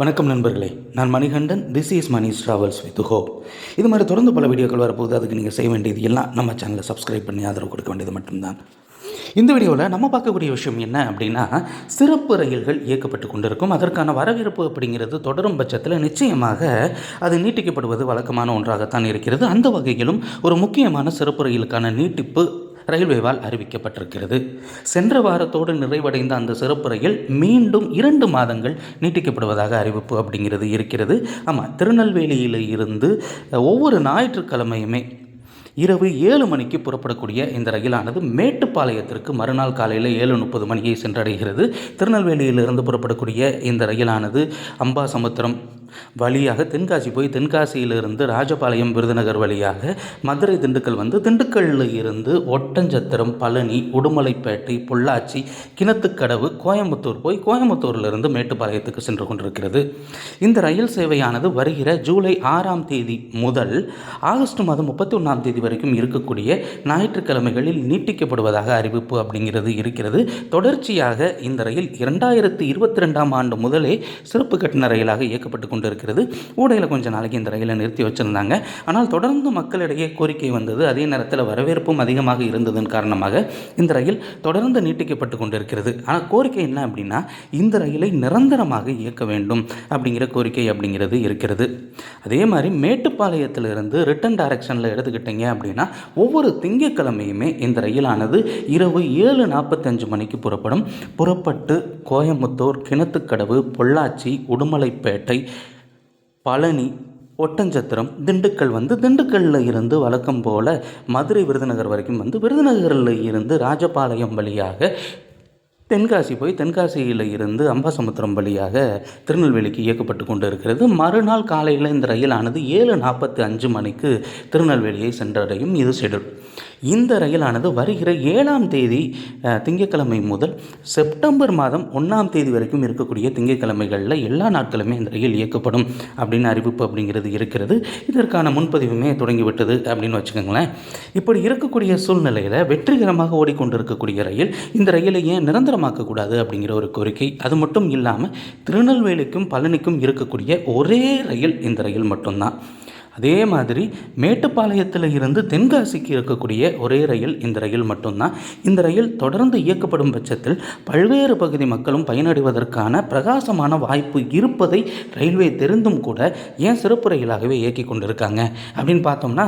வணக்கம் நண்பர்களே நான் Manikandan this is Manis travels with hope இது மாதிரி தொடர்ந்து பல வீடியோக்கள் வரப்போகுது அதுக்கு நீங்கள் செய்ய வேண்டியது எல்லாம் நம்ம சேனலை சப்ஸ்கிரைப் பண்ணி ஆதரவு கொடுக்க வேண்டியது மட்டும்தான். இந்த வீடியோவில் நம்ம பார்க்கக்கூடிய விஷயம் என்ன அப்படின்னா சிறப்பு ரயில்கள் இயக்கப்பட்டு கொண்டிருக்கும். அதற்கான வரவேற்பு அப்படிங்கிறது தொடரும் பட்சத்தில் நிச்சயமாக அது நீட்டிக்கப்படுவது வழக்கமான ஒன்றாகத்தான் இருக்கிறது. அந்த வகையிலும் ஒரு முக்கியமான சிறப்பு ரயிலுக்கான நீட்டிப்பு ரயில்வேவால் அறிவிக்கப்பட்டிருக்கிறது. சென்ற வாரத்தோடு நிறைவடைந்த அந்த சிறப்பு ரயில் மீண்டும் இரண்டு மாதங்கள் நீட்டிக்கப்படுவதாக அறிவிப்பு அப்படிங்கிறது இருக்கிறது. ஆமாம் திருநெல்வேலியில் இருந்து ஒவ்வொரு ஞாயிற்றுக்கிழமையுமே இரவு ஏழு மணிக்கு புறப்படக்கூடிய இந்த ரயிலானது மேட்டுப்பாளையத்திற்கு மறுநாள் காலையில் ஏழு முப்பது மணியை சென்றடைகிறது. திருநெல்வேலியிலிருந்து புறப்படக்கூடிய இந்த ரயிலானது அம்பாசமுத்திரம் வழியாக தென்காசி போய் தென்காசியிலிருந்து ராஜபாளையம் விருதுநகர் வழியாக மதுரை திண்டுக்கல் வந்து திண்டுக்கல்லில் இருந்து ஒட்டஞ்சத்திரம் பழனி உடுமலைப்பேட்டை பொள்ளாச்சி கிணத்துக்கடவு கோயம்புத்தூர் போய் கோயம்புத்தூரிலிருந்து மேட்டுப்பாளையத்துக்கு சென்று கொண்டிருக்கிறது. இந்த ரயில் சேவையானது வருகிற ஜூலை ஆறாம் தேதி முதல் ஆகஸ்ட் மாதம் முப்பத்தி ஒன்றாம் தேதி வரைக்கும் இருக்கக்கூடிய ஞாயிற்றுக்கிழமைகளில் நீட்டிக்கப்படுவதாக அறிவிப்பு அப்படிங்கிறது இருக்கிறது. தொடர்ச்சியாக இந்த ரயில் இரண்டாயிரத்தி இருபத்தி ரெண்டாம் ஆண்டு முதலே சிறப்பு கட்டண ரயிலாக இயக்கப்பட்டு கொண்டு இருக்கிறது ஊடையில் கொஞ்சம் நாளைக்கு இந்த ரயிலை நிறுத்தி வச்சுருந்தாங்க. ஆனால் தொடர்ந்து மக்களிடையே கோரிக்கை வந்தது. அதே நேரத்தில் வரவேற்பும் அதிகமாக இருந்ததன் காரணமாக இந்த ரயில் தொடர்ந்து நீட்டிக்கப்பட்டு கொண்டிருக்கிறது. ஆனால் கோரிக்கை என்ன அப்படின்னா இந்த ரயிலை நிரந்தரமாக இயக்க வேண்டும் அப்படிங்கிற கோரிக்கை அப்படிங்கிறது இருக்கிறது. அதே மாதிரி மேட்டுப்பாளையத்திலிருந்து ரிட்டன் டைரக்ஷனில் எடுத்துக்கிட்டீங்க அப்படின்னா ஒவ்வொரு திங்கட்கிழமையுமே இந்த ரயிலானது இரவு ஏழு நாற்பத்தஞ்சு மணிக்கு புறப்படும். புறப்பட்டு கோயம்புத்தூர் கிணத்துக்கடவு பொள்ளாச்சி உடுமலைப்பேட்டை பழனி ஒட்டஞ்சத்திரம் திண்டுக்கல் வந்து திண்டுக்கல்லில் இருந்து வழக்கம் போல் மதுரை விருதுநகர் வரைக்கும் வந்து விருதுநகரில் இருந்து ராஜபாளையம் வழியாக தென்காசி போய் தென்காசியில் இருந்து அம்பாசமுத்திரம் வழியாக திருநெல்வேலிக்கு இயக்கப்பட்டு கொண்டு இருக்கிறது மறுநாள் காலையில் இந்த ரயிலானது ஏழு நாற்பத்தி அஞ்சு மணிக்கு திருநெல்வேலியை சென்றடையும். இது ஷெடியூல். இந்த ரயிலானது வருகிற ஏழாம் தேதி திங்கட்கிழமை முதல் செப்டம்பர் மாதம் ஒன்றாம் தேதி வரைக்கும் இருக்கக்கூடிய திங்கட்கிழமைகளில் எல்லா நாட்களுமே இந்த ரயில் இயக்கப்படும் அப்படின்னு அறிவிப்பு அப்படிங்கிறது இருக்கிறது. இதற்கான முன்பதிவுமே தொடங்கிவிட்டது அப்படின்னு வச்சுக்கோங்களேன். இப்படி இருக்கக்கூடிய சூழ்நிலையில் வெற்றிகரமாக ஓடிக்கொண்டிருக்கக்கூடிய ரயில் இந்த ரயிலை ஏன் நிரந்தரமாக்கக்கூடாது அப்படிங்கிற ஒரு கோரிக்கை. அது மட்டும் இல்லாமல் திருநெல்வேலிக்கும் பழனிக்கும் இருக்கக்கூடிய ஒரே ரயில் இந்த ரயில் மட்டும்தான். அதே மாதிரி மேட்டுப்பாளையத்தில் இருந்து தென்காசிக்கு இருக்கக்கூடிய ஒரே ரயில் இந்த ரயில் மட்டும்தான். இந்த ரயில் தொடர்ந்து இயக்கப்படும் பட்சத்தில் பல்வேறு பகுதி மக்களும் பயனடைவதற்கான பிரகாசமான வாய்ப்பு இருப்பதை ரயில்வே தெரிந்தும் கூட ஏன் சிறப்பு ரயிலாகவே இயக்கி கொண்டிருக்காங்க? அப்படின்னு பார்த்தோம்னா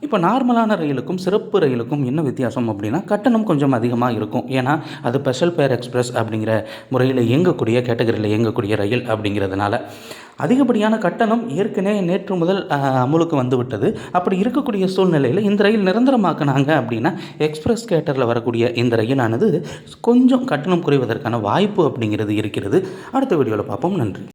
இப்போ நார்மலான ரயிலுக்கும் சிறப்பு ரயிலுக்கும் என்ன வித்தியாசம் அப்படின்னா கட்டணம் கொஞ்சம் அதிகமாக இருக்கும். ஏன்னா அது ஸ்பெஷல் பேர் எக்ஸ்பிரஸ் அப்படிங்கிற முறையில் இயங்கக்கூடிய கேட்டகரியில் இயங்கக்கூடிய ரயில் அப்படிங்கிறதுனால. அதிகப்படியான கட்டணம் ஏற்கனவே நேற்று முதல் அமுலுக்கு வந்துவிட்டது. அப்படி இருக்கக்கூடிய சூழ்நிலையில் இந்த ரயில் நிரந்தரமாக்கினாங்க அப்படின்னா எக்ஸ்பிரஸ் கேட்டரில் வரக்கூடிய இந்த ரயிலானது கொஞ்சம் கட்டணம் குறைவதற்கான வாய்ப்பு அப்படிங்கிறது இருக்கிறது. அடுத்த வீடியோவில் பார்ப்போம். நன்றி.